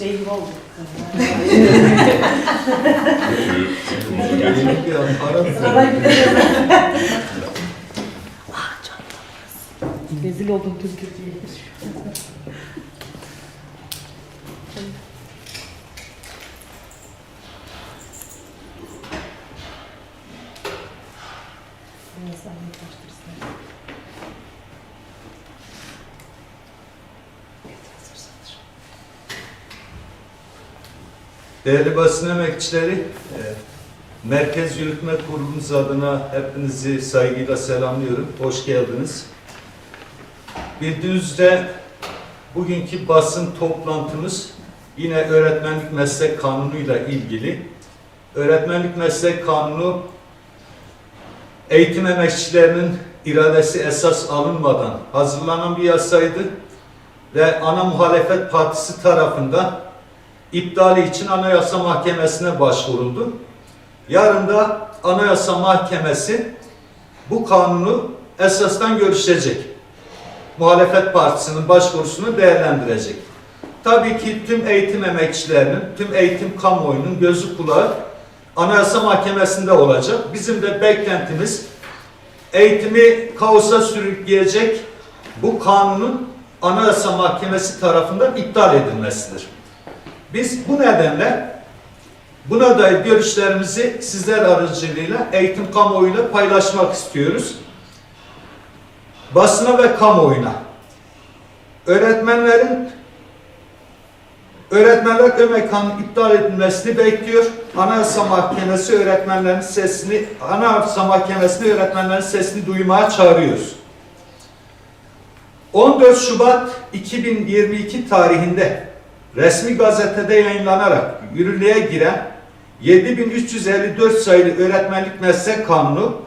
Şey gibi oldu. Gidelim. Rezil oldum tüm Türkiye'ye. Değerli basın emekçileri, e, Merkez Yürütme Kurulumuz adına hepinizi saygıyla selamlıyorum. Hoş geldiniz. Bildiğiniz üzere bugünkü basın toplantımız yine öğretmenlik meslek kanunuyla ilgili. Öğretmenlik meslek kanunu eğitim emekçilerinin iradesi esas alınmadan hazırlanan bir yasaydı ve ana muhalefet partisi tarafından iptali için Anayasa Mahkemesi'ne başvuruldu. Yarın da Anayasa Mahkemesi bu kanunu esasdan görüşecek. Muhalefet Partisi'nin başvurusunu değerlendirecek. Tabii ki tüm eğitim emekçilerinin, tüm eğitim kamuoyunun gözü kulağı Anayasa Mahkemesi'nde olacak. Bizim de beklentimiz eğitimi kaosa sürükleyecek bu kanunun Anayasa Mahkemesi tarafından iptal edilmesidir. Biz bu nedenle buna dair görüşlerimizi sizler aracılığıyla eğitim kamuoyuyla paylaşmak istiyoruz. Basına ve kamuoyuna. Öğretmenlerin Öğretmenler Ömek Kanunu iptal edilmesini bekliyor. Anayasa Mahkemesi öğretmenlerin sesini, Anayasa Mahkemesi'ne öğretmenlerin sesini duymaya çağırıyoruz. 14 Şubat 2022 tarihinde resmi gazetede yayınlanarak yürürlüğe giren 7354 sayılı öğretmenlik meslek kanunu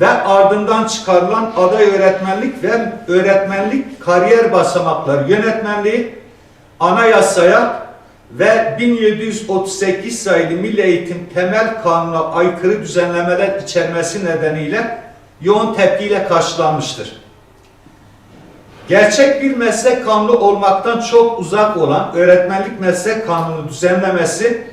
ve ardından çıkarılan aday öğretmenlik ve öğretmenlik kariyer basamakları yönetmenliği anayasaya ve 1738 sayılı Milli Eğitim Temel Kanunu'na aykırı düzenlemeler içermesi nedeniyle yoğun tepkiyle karşılanmıştır. Gerçek bir meslek kanunu olmaktan çok uzak olan öğretmenlik meslek kanunu düzenlemesi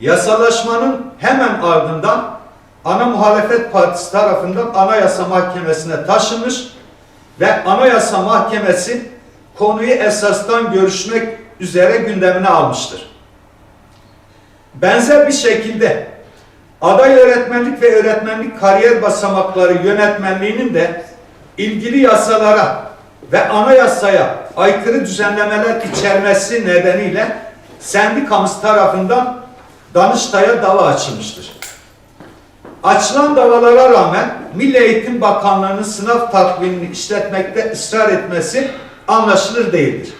yasalaşmanın hemen ardından ana muhalefet partisi tarafından Anayasa Mahkemesi'ne taşınmış ve Anayasa Mahkemesi konuyu esastan görüşmek üzere gündemine almıştır. Benzer bir şekilde aday öğretmenlik ve öğretmenlik kariyer basamakları yönetmenliğinin de ilgili yasalara ve anayasaya aykırı düzenlemeler içermesi nedeniyle sendikamız tarafından Danıştay'a dava açılmıştır. Açılan davalara rağmen Milli Eğitim Bakanlığı'nın sınav takvimini işletmekte ısrar etmesi anlaşılır değildir.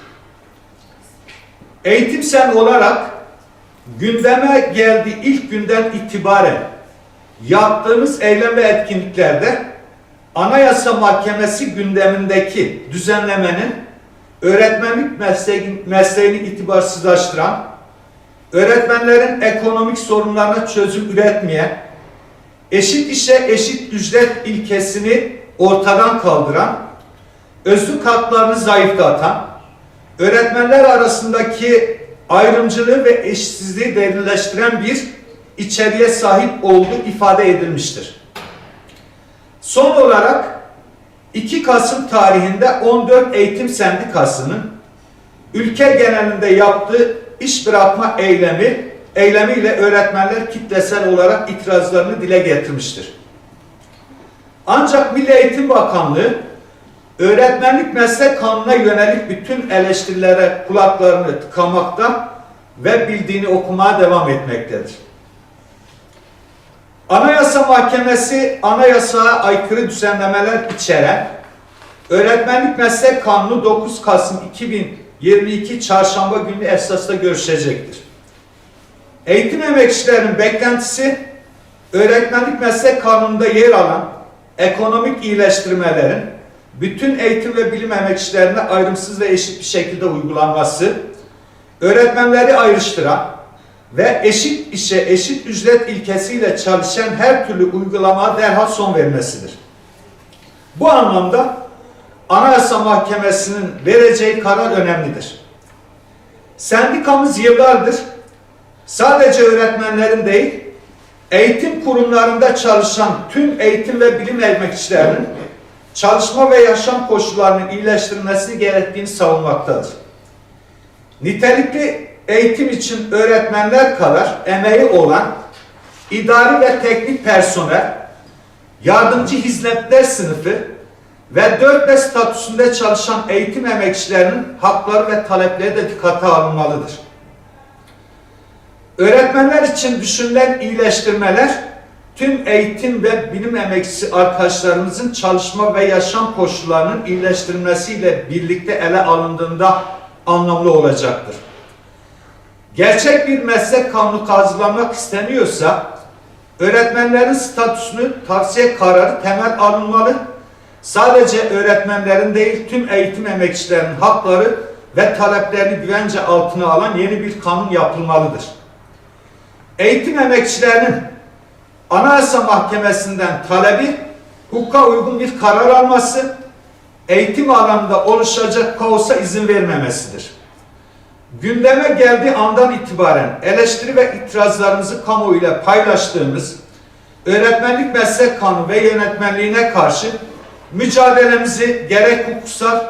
Eğitim sen olarak gündeme geldiği ilk günden itibaren yaptığımız eylem ve etkinliklerde Anayasa Mahkemesi gündemindeki düzenlemenin öğretmenlik mesleğini, mesleğini itibarsızlaştıran, öğretmenlerin ekonomik sorunlarına çözüm üretmeyen, eşit işe eşit ücret ilkesini ortadan kaldıran, özlük haklarını zayıflatan, öğretmenler arasındaki ayrımcılığı ve eşitsizliği derinleştiren bir içeriğe sahip olduğu ifade edilmiştir. Son olarak 2 Kasım tarihinde 14 Eğitim Sendikası'nın ülke genelinde yaptığı iş bırakma eylemi eylemiyle öğretmenler kitlesel olarak itirazlarını dile getirmiştir. Ancak Milli Eğitim Bakanlığı öğretmenlik meslek kanununa yönelik bütün eleştirilere kulaklarını tıkamakta ve bildiğini okumaya devam etmektedir. Anayasa Mahkemesi anayasaya aykırı düzenlemeler içeren Öğretmenlik Meslek Kanunu 9 Kasım 2022 Çarşamba günü esasla görüşecektir. Eğitim emekçilerinin beklentisi öğretmenlik meslek kanununda yer alan ekonomik iyileştirmelerin bütün eğitim ve bilim emekçilerine ayrımsız ve eşit bir şekilde uygulanması, öğretmenleri ayrıştıran ve eşit işe eşit ücret ilkesiyle çalışan her türlü uygulamaya derhal son vermesidir. Bu anlamda Anayasa Mahkemesi'nin vereceği karar önemlidir. sendikamız yıllardır sadece öğretmenlerin değil, eğitim kurumlarında çalışan tüm eğitim ve bilim emekçilerinin çalışma ve yaşam koşullarının iyileştirilmesi gerektiğini savunmaktadır. Nitelikli eğitim için öğretmenler kadar emeği olan idari ve teknik personel, yardımcı hizmetler sınıfı ve 4 statüsünde çalışan eğitim emekçilerinin hakları ve talepleri de dikkate alınmalıdır. Öğretmenler için düşünülen iyileştirmeler tüm eğitim ve bilim emekçisi arkadaşlarımızın çalışma ve yaşam koşullarının iyileştirilmesiyle birlikte ele alındığında anlamlı olacaktır. Gerçek bir meslek kanunu hazırlamak isteniyorsa öğretmenlerin statüsünü tavsiye kararı temel alınmalı. Sadece öğretmenlerin değil tüm eğitim emekçilerinin hakları ve taleplerini güvence altına alan yeni bir kanun yapılmalıdır. Eğitim emekçilerinin Anayasa Mahkemesi'nden talebi hukuka uygun bir karar alması, eğitim alanında oluşacak kaosa izin vermemesidir. Gündeme geldiği andan itibaren eleştiri ve itirazlarımızı kamuoyuyla paylaştığımız öğretmenlik meslek kanunu ve yönetmenliğine karşı mücadelemizi gerek hukuksal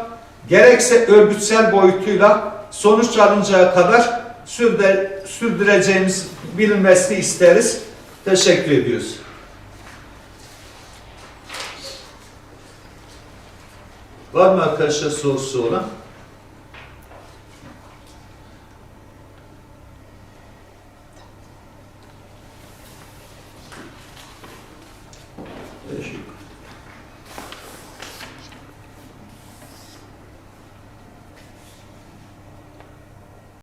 gerekse örgütsel boyutuyla sonuç alıncaya kadar sürde, sürdüreceğimiz bilinmesini isteriz. Teşekkür ediyoruz. Var mı arkadaşlar sorusu olan?